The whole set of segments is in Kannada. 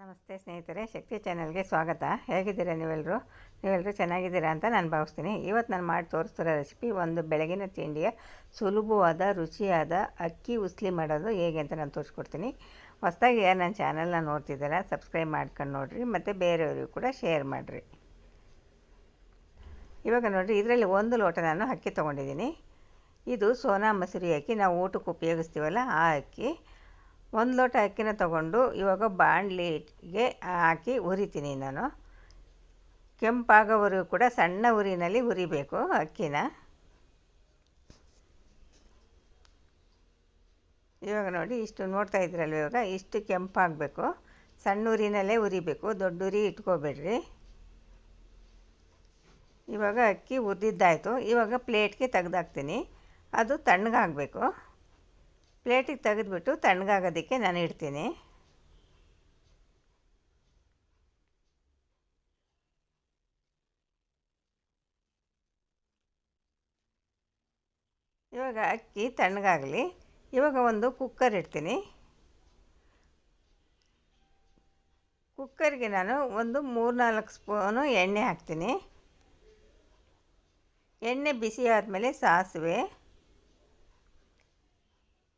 ನಮಸ್ತೆ ಸ್ನೇಹಿತರೆ, ಶಕ್ತಿ ಚಾನಲ್ಗೆ ಸ್ವಾಗತ. ಹೇಗಿದ್ದೀರಾ ನೀವೆಲ್ಲರೂ ನೀವೆಲ್ಲರೂ ಚೆನ್ನಾಗಿದ್ದೀರಾ ಅಂತ ನಾನು ಭಾವಿಸ್ತೀನಿ. ಇವತ್ತು ನಾನು ಮಾಡಿ ತೋರಿಸ್ತಿರೋ ರೆಸಿಪಿ ಒಂದು ಬೆಳಗಿನ ತಿಂಡಿಯ ಸುಲಭವಾದ, ರುಚಿಯಾದ ಅಕ್ಕಿ ಉಸ್ಲಿ ಮಾಡೋದು ಹೇಗೆ ಅಂತ ನಾನು ತೋರಿಸ್ಕೊಡ್ತೀನಿ. ಹೊಸದಾಗಿ ಯಾರು ನನ್ನ ಚಾನಲ್ನ ನೋಡ್ತಿದ್ದೀರಾ, ಸಬ್ಸ್ಕ್ರೈಬ್ ಮಾಡ್ಕೊಂಡು ನೋಡಿರಿ, ಮತ್ತು ಬೇರೆಯವ್ರಿಗೂ ಕೂಡ ಶೇರ್ ಮಾಡಿರಿ. ಇವಾಗ ನೋಡಿರಿ, ಇದರಲ್ಲಿ ಒಂದು ಲೋಟ ನಾನು ಅಕ್ಕಿ ತೊಗೊಂಡಿದ್ದೀನಿ. ಇದು ಸೋನಾ ಮಸೂರಿ ಅಕ್ಕಿ. ನಾವು ಊಟಕ್ಕೆ ಉಪಯೋಗಿಸ್ತೀವಲ್ಲ, ಆ ಅಕ್ಕಿ. ಒಂದು ಲೋಟ ಅಕ್ಕಿನ ತಗೊಂಡು ಇವಾಗ ಬಾಣಲಿಗೆ ಹಾಕಿ ಹುರಿತೀನಿ ನಾನು. ಕೆಂಪಾಗೋವರೆಗೂ ಕೂಡ ಸಣ್ಣ ಉರಿನಲ್ಲಿ ಹುರಿಬೇಕು ಅಕ್ಕಿನ. ಇವಾಗ ನೋಡಿ ಇಷ್ಟು ನೋಡ್ತಾ ಇದ್ರಲ್ಲ ಇವಾಗ? ಇಷ್ಟು ಕೆಂಪಾಗಬೇಕು. ಸಣ್ಣ ಉರಿನಲ್ಲೇ ಉರಿಬೇಕು ದೊಡ್ಡ ಉರಿ ಇಟ್ಕೋಬೇಡ್ರಿ. ಇವಾಗ ಅಕ್ಕಿ ಉರಿದಿದ್ದಾಯ್ತು ಇವಾಗ ಪ್ಲೇಟ್ಗೆ ತೆಗ್ದಾಕ್ತೀನಿ. ಅದು ತಣ್ಣಗಾಗಬೇಕು. ಪ್ಲೇಟಿಗೆ ತೆಗೆದುಬಿಟ್ಟು ತಣ್ಣಗಾಗೋದಕ್ಕೆ ನಾನು ಇಡ್ತೀನಿ. ಇವಾಗ ಅಕ್ಕಿ ತಣ್ಣಗಾಗಲಿ. ಇವಾಗ ಒಂದು ಕುಕ್ಕರ್ ಇಡ್ತೀನಿ. ಕುಕ್ಕರ್ಗೆ ನಾನು ಒಂದು ಮೂರು ನಾಲ್ಕು ಸ್ಪೂನು ಎಣ್ಣೆ ಹಾಕ್ತೀನಿ. ಎಣ್ಣೆ ಬಿಸಿ ಆದಮೇಲೆ ಸಾಸಿವೆ.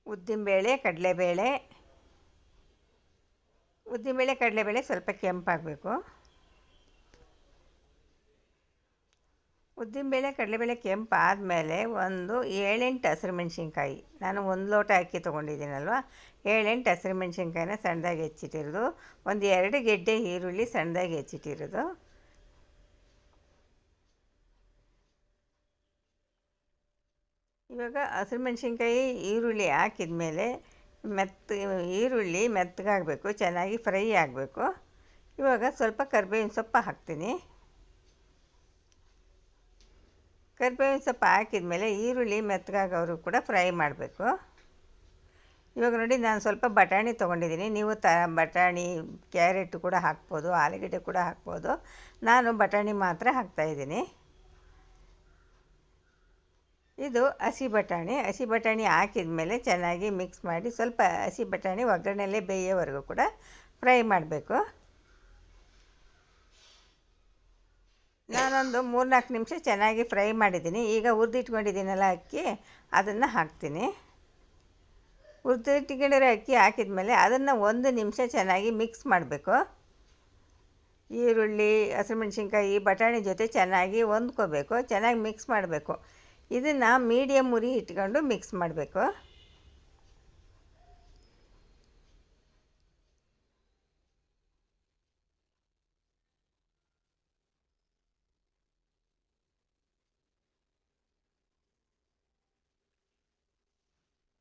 ಉದ್ದಿನಬೇಳೆ ಕಡಲೆಬೇಳೆ ಕಡಲೆ ಕಡಲೆಬೇಳೆ ಸ್ವಲ್ಪ ಕೆಂಪಾಗಬೇಕು. ಉದ್ದಿನಬೇಳೆ ಕಡಲೆಬೇಳೆ ಕೆಂಪು ಆದಮೇಲೆ ಒಂದು ಏಳೆಂಟು ಹಸಿರು ಮೆಣಸಿನ್ಕಾಯಿ. ನಾನು ಒಂದು ಲೋಟ ಅಕ್ಕಿ ತೊಗೊಂಡಿದ್ದೀನಲ್ವ? ಏಳೆಂಟು ಹಸಿರು ಮೆಣಸಿನ್ಕಾಯಿನ ಸಣ್ಣದಾಗಿ ಹೆಚ್ಚಿಟ್ಟಿರೋದು. ಒಂದು ಎರಡು ಗೆಡ್ಡೆ ಈರುಳ್ಳಿ ಸಣ್ಣದಾಗಿ ಹೆಚ್ಚಿಟ್ಟಿರೋದು. ಇವಾಗ ಹಸಿರು ಮೆಣಸಿನ್ಕಾಯಿ ಈರುಳ್ಳಿ ಹಾಕಿದ ಮೇಲೆ ಮೆತ್ತ, ಈರುಳ್ಳಿ ಮೆತ್ತಗಾಗಬೇಕು, ಚೆನ್ನಾಗಿ ಫ್ರೈ ಆಗಬೇಕು. ಇವಾಗ ಸ್ವಲ್ಪ ಕರಿಬೇವಿನ ಸೊಪ್ಪು ಹಾಕ್ತೀನಿ. ಕರಿಬೇವಿನ ಸೊಪ್ಪು ಹಾಕಿದ ಮೇಲೆ ಈರುಳ್ಳಿ ಮೆತ್ತಗಾಗೋರು ಕೂಡ ಫ್ರೈ ಮಾಡಬೇಕು. ಇವಾಗ ನೋಡಿ, ನಾನು ಸ್ವಲ್ಪ ಬಟಾಣಿ ತೊಗೊಂಡಿದ್ದೀನಿ. ನೀವು ತ, ಬಟಾಣಿ, ಕ್ಯಾರೆಟ್ ಕೂಡ ಹಾಕ್ಬೋದು, ಆಲೂಗಡ್ಡೆ ಕೂಡ ಹಾಕ್ಬೋದು. ನಾನು ಬಟಾಣಿ ಮಾತ್ರ ಹಾಕ್ತಾಯಿದ್ದೀನಿ ಇದು ಹಸಿ ಬಟಾಣಿ ಹಸಿ ಬಟಾಣಿ ಹಾಕಿದ ಮೇಲೆ ಚೆನ್ನಾಗಿ ಮಿಕ್ಸ್ ಮಾಡಿ ಸ್ವಲ್ಪ ಹಸಿ ಬಟಾಣಿ ಒಗ್ಗರಣೆಯಲ್ಲೇ ಬೇಯೋವರೆಗೂ ಕೂಡ ಫ್ರೈ ಮಾಡಬೇಕು. ನಾನೊಂದು ಮೂರ್ನಾಲ್ಕು ನಿಮಿಷ ಚೆನ್ನಾಗಿ ಫ್ರೈ ಮಾಡಿದ್ದೀನಿ. ಈಗ ಹುರಿದಿಟ್ಕೊಂಡಿದ್ದೀನಲ್ಲ ಅಕ್ಕಿ, ಅದನ್ನು ಹಾಕ್ತೀನಿ. ಹುರಿದಿಟ್ಕೊಂಡಿರೋ ಅಕ್ಕಿ ಹಾಕಿದ ಮೇಲೆ ಅದನ್ನು ಒಂದು ನಿಮಿಷ ಚೆನ್ನಾಗಿ ಮಿಕ್ಸ್ ಮಾಡಬೇಕು. ಈರುಳ್ಳಿ, ಹಸಿಮೆಣ್ಸಿನ್ಕಾಯಿ, ಬಟಾಣಿ ಜೊತೆ ಚೆನ್ನಾಗಿ ಹೊಂದ್ಕೋಬೇಕು. ಚೆನ್ನಾಗಿ ಮಿಕ್ಸ್ ಮಾಡಬೇಕು. ಇದನ್ನು ಮೀಡಿಯಮ್ ಉರಿ ಇಟ್ಕೊಂಡು ಮಿಕ್ಸ್ ಮಾಡಬೇಕು.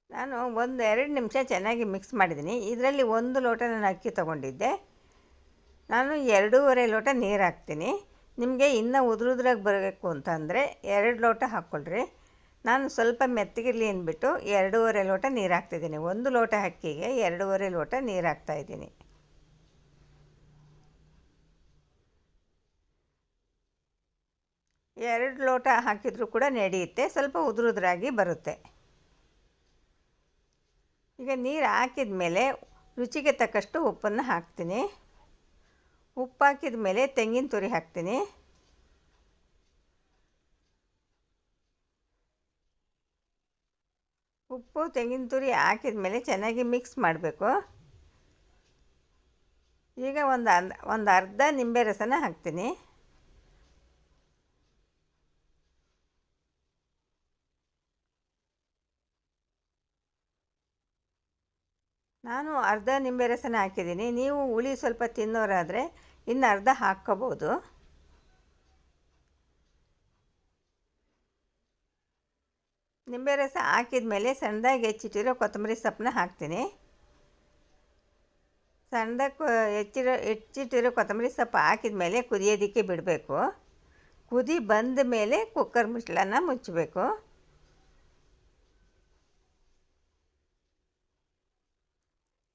ನಾನು ಒಂದು ಎರಡು ನಿಮಿಷ ಚೆನ್ನಾಗಿ ಮಿಕ್ಸ್ ಮಾಡಿದ್ದೀನಿ. ಇದರಲ್ಲಿ ಒಂದು ಲೋಟ ನಾನು ಅಕ್ಕಿ ತೊಗೊಂಡಿದ್ದೆ. ನಾನು ಎರಡೂವರೆ ಲೋಟ ನೀರು ಹಾಕ್ತೀನಿ. ನಿಮಗೆ ಇನ್ನೂ ಉದುರುದ್ರಾಗಿ ಬರಬೇಕು ಅಂತಂದರೆ ಎರಡು ಲೋಟ ಹಾಕ್ಕೊಳ್ರಿ. ನಾನು ಸ್ವಲ್ಪ ಮೆತ್ತಗಿರಲಿ ಅಂದ್ಬಿಟ್ಟು ಎರಡೂವರೆ ಲೋಟ ನೀರು ಹಾಕ್ತಿದ್ದೀನಿ. ಒಂದು ಲೋಟ ಅಕ್ಕಿಗೆ ಎರಡೂವರೆ ಲೋಟ ನೀರು ಹಾಕ್ತಾಯಿದ್ದೀನಿ ಎರಡು ಲೋಟ ಹಾಕಿದರೂ ಕೂಡ ನಡೆಯುತ್ತೆ. ಸ್ವಲ್ಪ ಉದುರುದ್ರಾಗಿ ಬರುತ್ತೆ. ಈಗ ನೀರು ಹಾಕಿದ ಮೇಲೆ ರುಚಿಗೆ ತಕ್ಕಷ್ಟು ಉಪ್ಪನ್ನು ಹಾಕ್ತೀನಿ. ಉಪ್ಪು ಹಾಕಿದ ಮೇಲೆ ತೆಂಗಿನ ತುರಿ ಹಾಕ್ತೀನಿ. ಉಪ್ಪು, ತೆಂಗಿನ ತುರಿ ಹಾಕಿದ ಮೇಲೆ ಚೆನ್ನಾಗಿ ಮಿಕ್ಸ್ ಮಾಡಬೇಕು. ಈಗ ಒಂದು ಅರ್ಧ ಒಂದು ಅರ್ಧ ನಿಂಬೆ ರಸನ ಹಾಕ್ತೀನಿ. ನಾನು ಅರ್ಧ ನಿಂಬೆ ರಸನ ಹಾಕಿದ್ದೀನಿ. ನೀವು ಹುಳಿ ಸ್ವಲ್ಪ ತಿನ್ನೋರಾದರೆ ಇನ್ನು ಅರ್ಧ ಹಾಕ್ಕೋಬೋದು ನಿಂಬೆ ರಸ ಹಾಕಿದ ಮೇಲೆ ಸಣ್ಣದಾಗಿ ಹೆಚ್ಚಿಟ್ಟಿರೋ ಕೊತ್ತಂಬರಿ ಸೊಪ್ಪನ್ನ ಹಾಕ್ತೀನಿ. ಸಣ್ಣದಾಗಿ ಹೆಚ್ಚಿರೋ, ಹೆಚ್ಚಿಟ್ಟಿರೋ ಕೊತ್ತಂಬರಿ ಸೊಪ್ಪು ಹಾಕಿದ ಮೇಲೆ ಕುದಿಯೋದಕ್ಕೆ ಬಿಡಬೇಕು. ಕುದಿ ಬಂದ ಮೇಲೆ ಕುಕ್ಕರ್ ಮುಚ್ಚಳನ ಮುಚ್ಚಬೇಕು.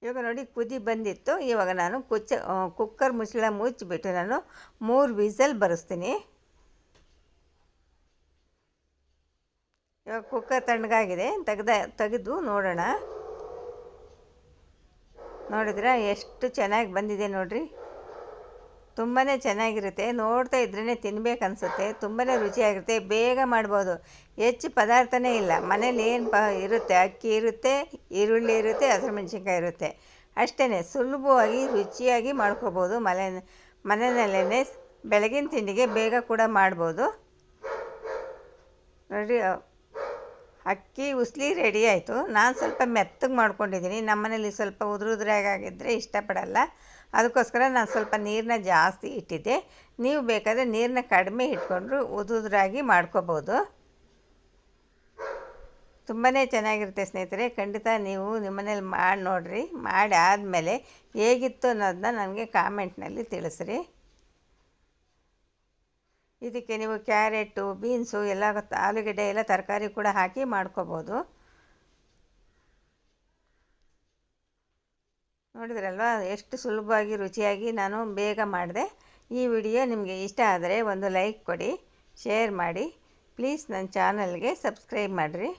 ಇವಾಗ ನೋಡಿ ಕುದಿ ಬಂದಿತ್ತು. ಇವಾಗ ನಾನು ಕುಚ್ಚ ಕುಕ್ಕರ್ ಮುಚ್ಚಳ ಮುಚ್ಚಿಬಿಟ್ಟು ನಾನು ಮೂರು ವಿಸಲ್ ಬರೆಸ್ತೀನಿ. ಇವಾಗ ಕುಕ್ಕರ್ ತಣ್ಣಗಾಗಿದೆ. ತೆಗ್ದ, ತೆಗೆದು ನೋಡೋಣ. ನೋಡಿದ್ರೆ ಎಷ್ಟು ಚೆನ್ನಾಗಿ ಬಂದಿದೆ ನೋಡಿರಿ. ತುಂಬಾ ಚೆನ್ನಾಗಿರುತ್ತೆ. ನೋಡ್ತಾ ಇದ್ರೇ ತಿನ್ಬೇಕು ಅನಿಸುತ್ತೆ ತುಂಬಾ ರುಚಿಯಾಗಿರುತ್ತೆ. ಬೇಗ ಮಾಡ್ಬೋದು. ಹೆಚ್ಚು ಪದಾರ್ಥನೇ ಇಲ್ಲ. ಮನೇಲಿ ಏನು ಪ ಇರುತ್ತೆ? ಅಕ್ಕಿ ಇರುತ್ತೆ, ಈರುಳ್ಳಿ ಇರುತ್ತೆ ಹಸಿರು ಮೆಣ್ಸಿನ್ಕಾಯಿ ಇರುತ್ತೆ. ಅಷ್ಟೇ ಸುಲಭವಾಗಿ ರುಚಿಯಾಗಿ ಮಾಡ್ಕೋಬೋದು. ಮನೆ ಮನೆಯಲ್ಲೇ ಬೆಳಗಿನ ತಿಂಡಿಗೆ ಬೇಗ ಕೂಡ ಮಾಡ್ಬೋದು. ನೋಡಿ ಅಕ್ಕಿ ಉಸ್ಲಿ ರೆಡಿ ಆಯಿತು. ನಾನು ಸ್ವಲ್ಪ ಮೆತ್ತಗೆ ಮಾಡ್ಕೊಂಡಿದ್ದೀನಿ. ನಮ್ಮನೇಲಿ ಸ್ವಲ್ಪ ಉದುರುದ್ರಾಗಿದ್ದರೆ ಇಷ್ಟಪಡಲ್ಲ. ಅದಕ್ಕೋಸ್ಕರ ನಾನು ಸ್ವಲ್ಪ ನೀರನ್ನ ಜಾಸ್ತಿ ಇಟ್ಟಿದ್ದೆ. ನೀವು ಬೇಕಾದರೆ ನೀರನ್ನ ಕಡಿಮೆ ಇಟ್ಕೊಂಡ್ರು ಉದುದ್ರಾಗಿ ಮಾಡ್ಕೋಬೋದು. ತುಂಬಾ ಚೆನ್ನಾಗಿರುತ್ತೆ ಸ್ನೇಹಿತರೆ. ಖಂಡಿತ ನೀವು ನಿಮ್ಮನೇಲಿ ಮಾಡಿ ನೋಡಿರಿ ಮಾಡಿ ಆದಮೇಲೆ ಹೇಗಿತ್ತು ಅನ್ನೋದನ್ನ ನನಗೆ ಕಾಮೆಂಟ್ನಲ್ಲಿ ತಿಳಿಸ್ರಿ. ಇದಕ್ಕೆ ನೀವು ಕ್ಯಾರೆಟು, ಬೀನ್ಸು, ಎಲ್ಲ ಆಲೂಗಡ್ಡೆ ಎಲ್ಲ ತರಕಾರಿ ಕೂಡ ಹಾಕಿ ಮಾಡ್ಕೋಬೋದು. ನೋಡಿದ್ರಲ್ವ? ಎಷ್ಟು ಸುಲಭವಾಗಿ, ರುಚಿಯಾಗಿ ನಾನು ಬೇಗ ಮಾಡಿದೆ. ಈ ವಿಡಿಯೋ ನಿಮಗೆ ಇಷ್ಟ ಆದರೆ ಒಂದು ಲೈಕ್ ಕೊಡಿ, ಶೇರ್ ಮಾಡಿ. ಪ್ಲೀಸ್ ನನ್ನ ಚಾನಲ್ಗೆ ಸಬ್ಸ್ಕ್ರೈಬ್ ಮಾಡಿರಿ.